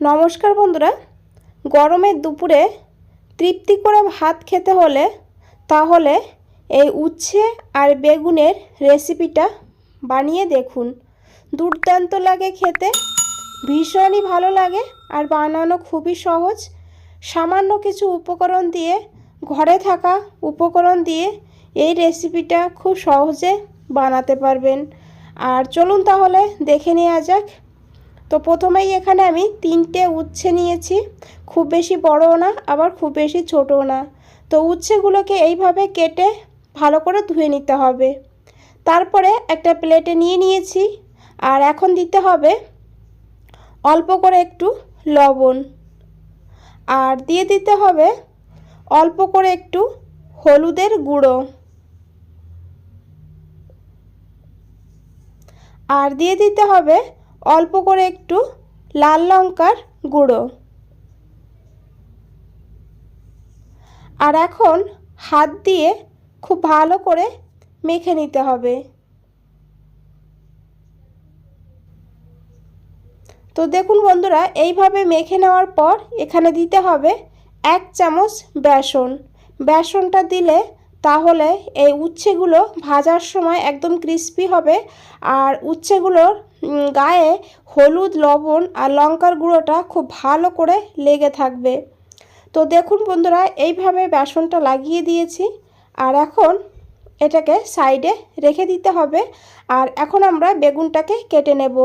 নমস্কার বন্ধুরা। গরমের দুপুরে তৃপ্তি করে ভাত খেতে হলে তাহলে এই উচ্ছে আর বেগুনের রেসিপিটা বানিয়ে দেখুন। দুর্দান্ত লাগে খেতে, ভীষণই ভালো লাগে আর বানানো খুবই সহজ। সামান্য কিছু উপকরণ দিয়ে, ঘরে থাকা উপকরণ দিয়ে এই রেসিপিটা খুব সহজে বানাতে পারবেন। আর চলুন তাহলে দেখে নেওয়া যাক তো প্রথমেই এখানে আমি তিনটে উচ্ছে নিয়েছি। খুব বেশি বড়ও না, আবার খুব বেশি ছোটও না। তো উচ্ছেগুলোকে এইভাবে কেটে ভালো করে ধুয়ে নিতে হবে। তারপরে একটা প্লেটে নিয়ে নিয়েছি, আর এখন দিতে হবে অল্প করে একটু লবণ। আর দিয়ে দিতে হবে অল্প করে একটু হলুদের গুঁড়ো। আর দিয়ে দিতে হবে অল্প করে একটু লাল লঙ্কার গুঁড়ো। আর এখন হাত দিয়ে খুব ভালো করে মেখে নিতে হবে। তো দেখুন বন্ধুরা, এইভাবে মেখে নেওয়ার পর এখানে দিতে হবে এক চামচ বেসন। বেসনটা দিলে তাহলে এই উচ্ছেগুলো ভাজার সময় একদম ক্রিস্পি হবে। আর উচ্ছেগুলোর গায়ে হলুদ, লবণ আর লঙ্কার গুঁড়োটা খুব ভালো করে লেগে থাকবে। তো দেখুন বন্ধুরা, এইভাবে বেসনটা লাগিয়ে দিয়েছি। আর এখন এটাকে সাইডে রেখে দিতে হবে। আর এখন আমরা বেগুনটাকে কেটে নেব।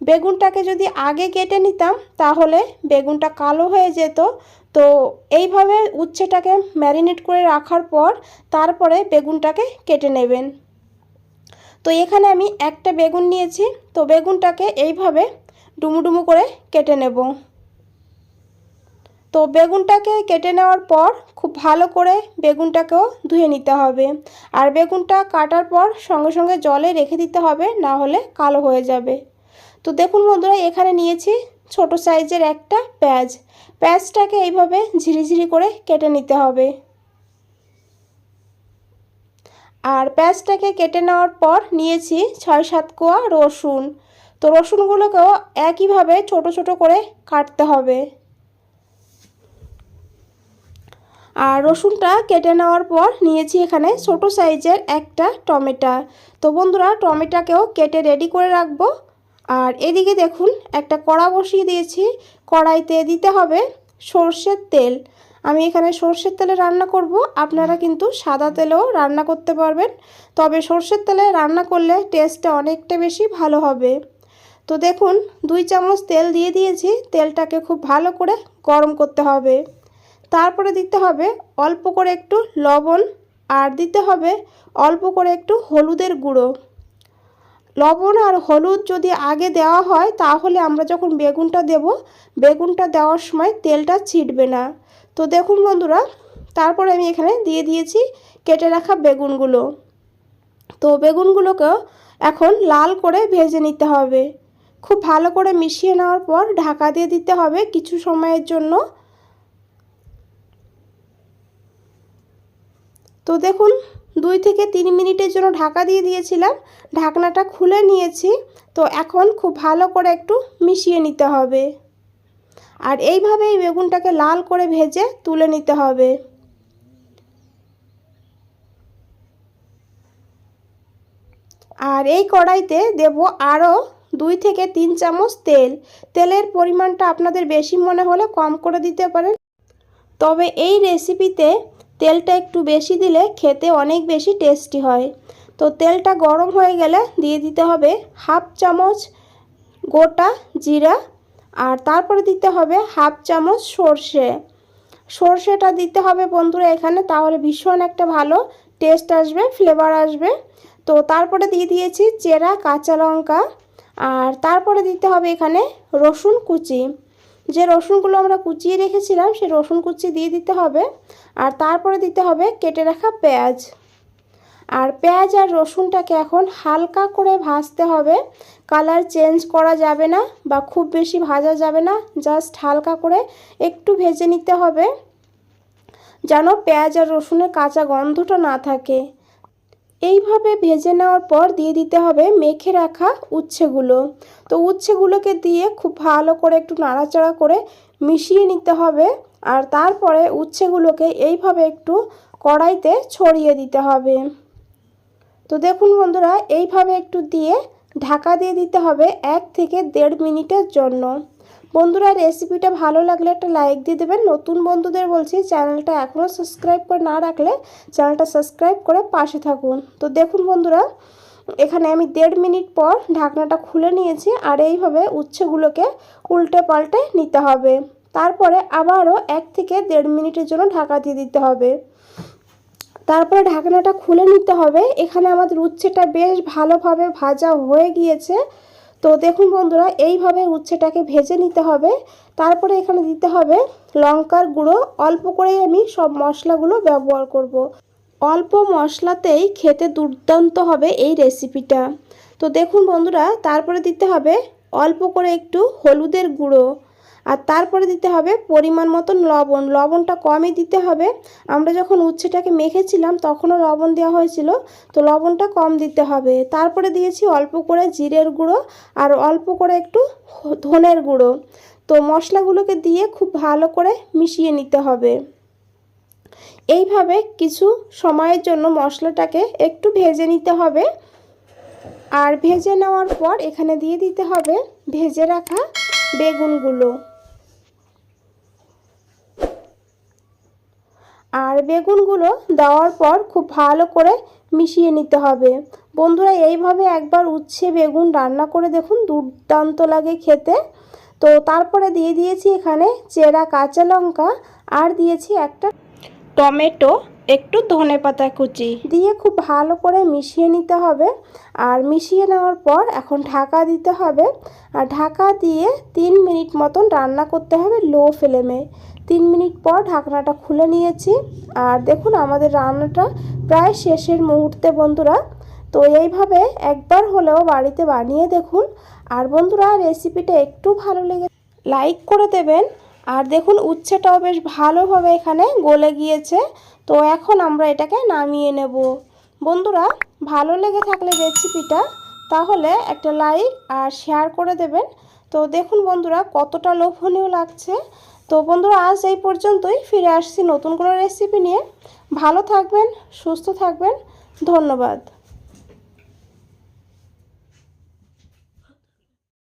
বেগুনটাকে যদি আগে কেটে নিতাম, তাহলে বেগুনটা কালো হয়ে যেত। তো এইভাবে উচ্ছেটাকে ম্যারিনেট করে রাখার পর তারপরে বেগুনটাকে কেটে নেবেন। তো এখানে আমি একটা বেগুন নিয়েছি, তো বেগুনটাকে এইভাবে ডুমুডুমু করে কেটে নেব। তো বেগুনটাকে কেটে নেওয়ার পর খুব ভালো করে বেগুনটাকেও ধুয়ে নিতে হবে। আর বেগুনটা কাটার পর সঙ্গে সঙ্গে জলে রেখে দিতে হবে, না হলে কালো হয়ে যাবে। তো দেখুন বন্ধুরা, এখানে নিয়েছি ছোট সাইজের একটা পেঁয়াজ পেঁয়াজটাকে এইভাবে ঝিরিঝিরি করে কেটে নিতে হবে। আর পেঁয়াজটাকে কেটে নেওয়ার পর নিয়েছি ছয় সাত কোয়া রসুন। তো রসুনগুলোকেও একইভাবে ছোট ছোট করে কাটতে হবে। আর রসুনটা কেটে নেওয়ার পর নিয়েছি এখানে ছোট সাইজের একটা টমেটো। তো বন্ধুরা, টমেটোকেও কেটে রেডি করে রাখব। আর এদিকে দেখুন, একটা কড়া বসিয়ে দিয়েছি। কড়াইতে দিতে হবে সর্ষের তেল। আমি এখানে সর্ষের তেলে রান্না করব। আপনারা কিন্তু সাদা তেলেও রান্না করতে পারবেন। তবে সর্ষের তেলে রান্না করলে টেস্টটা অনেকটা বেশি ভালো হবে। তো দেখুন, দুই চামচ তেল দিয়ে দিয়েছি। তেলটাকে খুব ভালো করে গরম করতে হবে। তারপরে দিতে হবে অল্প করে একটু লবণ। আর দিতে হবে অল্প করে একটু হলুদের গুঁড়ো। লবণ আর হলুদ যদি আগে দেওয়া হয়, তাহলে আমরা যখন বেগুনটা দেব, বেগুনটা দেওয়ার সময় তেলটা ছিটবে না। তো দেখুন বন্ধুরা, তারপরে আমি এখানে দিয়ে দিয়েছি কেটে রাখা বেগুনগুলো। তো বেগুনগুলোকেও এখন লাল করে ভেজে নিতে হবে। খুব ভালো করে মিশিয়ে নেওয়ার পর ঢাকা দিয়ে দিতে হবে কিছু সময়ের জন্য। তো দেখুন দুই থেকে তিন মিনিটের জন্য ঢাকা দিয়ে দিয়েছিলাম। ঢাকনাটা খুলে নিয়েছি। তো এখন খুব ভালো করে একটু মিশিয়ে নিতে হবে। আর এইভাবে এই বেগুনটাকে লাল করে ভেজে তুলে নিতে হবে। আর এই কড়াইতে দেব আরও দুই থেকে তিন চামচ তেল। তেলের পরিমাণটা আপনাদের বেশি মনে হলে কম করে দিতে পারেন। তবে এই রেসিপিতে তেলটা একটু বেশি দিলে খেতে অনেক বেশি টেস্টি হয়। তো তেলটা গরম হয়ে গেলে দিয়ে দিতে হবে হাফ চামচ গোটা জিরা আর তারপরে দিতে হবে হাফ চামচ সর্ষে। সর্ষেটা দিতে হবে বন্ধুরা এখানে, তাহলে ভীষণ একটা ভালো টেস্ট আসবে ফ্লেভার আসবে। তো তারপরে দিয়ে দিয়েছি চেরা কাঁচা লঙ্কা আর তারপরে দিতে হবে এখানে রসুন কুচি। যে রসুনগুলো আমরা কুচিয়ে রেখেছিলাম সেই রসুন কুচি দিয়ে দিতে হবে। আর তারপরে দিতে হবে কেটে রাখা পেঁয়াজ। আর পেঁয়াজ আর রসুনটাকে এখন হালকা করে ভাজতে হবে। কালার চেঞ্জ করা যাবে না বা খুব বেশি ভাজা যাবে না, জাস্ট হালকা করে একটু ভেজে নিতে হবে। যেন পেঁয়াজ আর রসুনের কাঁচা গন্ধটা না থাকে। এইভাবে ভেজে নেওয়ার পর দিয়ে দিতে হবে মেখে রাখা উচ্ছেগুলো। তো উচ্ছেগুলোকে দিয়ে খুব ভালো করে একটু নাড়াচাড়া করে মিশিয়ে নিতে হবে আর তারপরে উচ্ছেগুলোকে এইভাবে একটু কড়াইতে ছড়িয়ে দিতে হবে। তো দেখুন বন্ধুরা, এইভাবে একটু দিয়ে ঢাকা দিয়ে দিতে হবে এক থেকে দেড় মিনিটের জন্য। বন্ধুরা রেসিপিটা ভালো লাগলে একটা লাইক দিয়ে দেবেন। নতুন বন্ধুদের বলছি চ্যানেলটা এখনও সাবস্ক্রাইব করে না রাখলে চ্যানেলটা সাবস্ক্রাইব করে পাশে থাকুন। তো দেখুন বন্ধুরা, এখানে আমি দেড় মিনিট পর ঢাকনাটা খুলে নিয়েছি আর এইভাবে উচ্ছেগুলোকে উল্টে পাল্টে নিতে হবে। তারপরে আবারও এক থেকে দেড় মিনিটের জন্য ঢাকা দিয়ে দিতে হবে। তারপরে ঢাকনাটা খুলে নিতে হবে। এখানে আমাদের উচ্ছেটা বেশ ভালোভাবে ভাজা হয়ে গিয়েছে। তো দেখুন বন্ধুরা, এইভাবে উচ্ছেটাকে ভেজে নিতে হবে। তারপরে এখানে দিতে হবে লঙ্কার গুঁড়ো। অল্প করেই আমি সব মশলাগুলো ব্যবহার করব। অল্প মশলাতেই খেতে দুর্দান্ত হবে এই রেসিপিটা। তো দেখুন বন্ধুরা, তারপরে দিতে হবে অল্প করে একটু হলুদের গুঁড়ো। আর তারপরে দিতে হবে পরিমাণ মতন লবণ। লবণটা কমই দিতে হবে। আমরা যখন উচ্ছেটাকে মেখেছিলাম, তখনও লবণ দেওয়া হয়েছিল। তো লবণটা কম দিতে হবে। তারপরে দিয়েছি অল্প করে জিরের গুঁড়ো আর অল্প করে একটু ধনের গুঁড়ো। তো মশলাগুলোকে দিয়ে খুব ভালো করে মিশিয়ে নিতে হবে। এইভাবে কিছু সময়ের জন্য মশলাটাকে একটু ভেজে নিতে হবে। আর ভেজে নেওয়ার পর এখানে দিয়ে দিতে হবে ভেজে রাখা বেগুনগুলো। আর বেগুনগুলো দেওয়ার পর খুব ভালো করে মিশিয়ে নিতে হবে। বন্ধুরা, এইভাবে একবার উচ্ছে বেগুন রান্না করে দেখুন, দুর্দান্ত লাগে খেতে। তো তারপরে দিয়ে দিয়েছি এখানে চেরা কাঁচা লঙ্কা আর দিয়েছি একটা টমেটো, একটু ধনে পাতা কুচি। দিয়ে খুব ভালো করে মিশিয়ে নিতে হবে। আর মিশিয়ে নেওয়ার পর এখন ঢাকা দিতে হবে। আর ঢাকা দিয়ে তিন মিনিট মতন রান্না করতে হবে লো ফ্লেমে। তিন মিনিট পর ঢাকনাটা খুলে নিয়েছি। আর দেখুন, আমাদের রান্নাটা প্রায় শেষের মুহূর্তে বন্ধুরা। তো এইভাবে একবার হলেও বাড়িতে বানিয়ে দেখুন। আর বন্ধুরা, রেসিপিটা একটু ভালো লেগে লাইক করে দেবেন। আর দেখুন, উচ্ছেটাও বেশ ভালোভাবে এখানে গলে গিয়েছে। তো এখন আমরা এটাকে নামিয়ে নেব। বন্ধুরা, ভালো লেগে থাকলে রেসিপিটা তাহলে একটা লাইক আর শেয়ার করে দেবেন। তো দেখুন বন্ধুরা, কতটা লোভনীয় লাগছে। তো বন্ধুরা, আজ এই পর্যন্তই। ফিরে আসছি নতুন কোনো রেসিপি নিয়ে। ভালো থাকবেন, সুস্থ থাকবেন। ধন্যবাদ।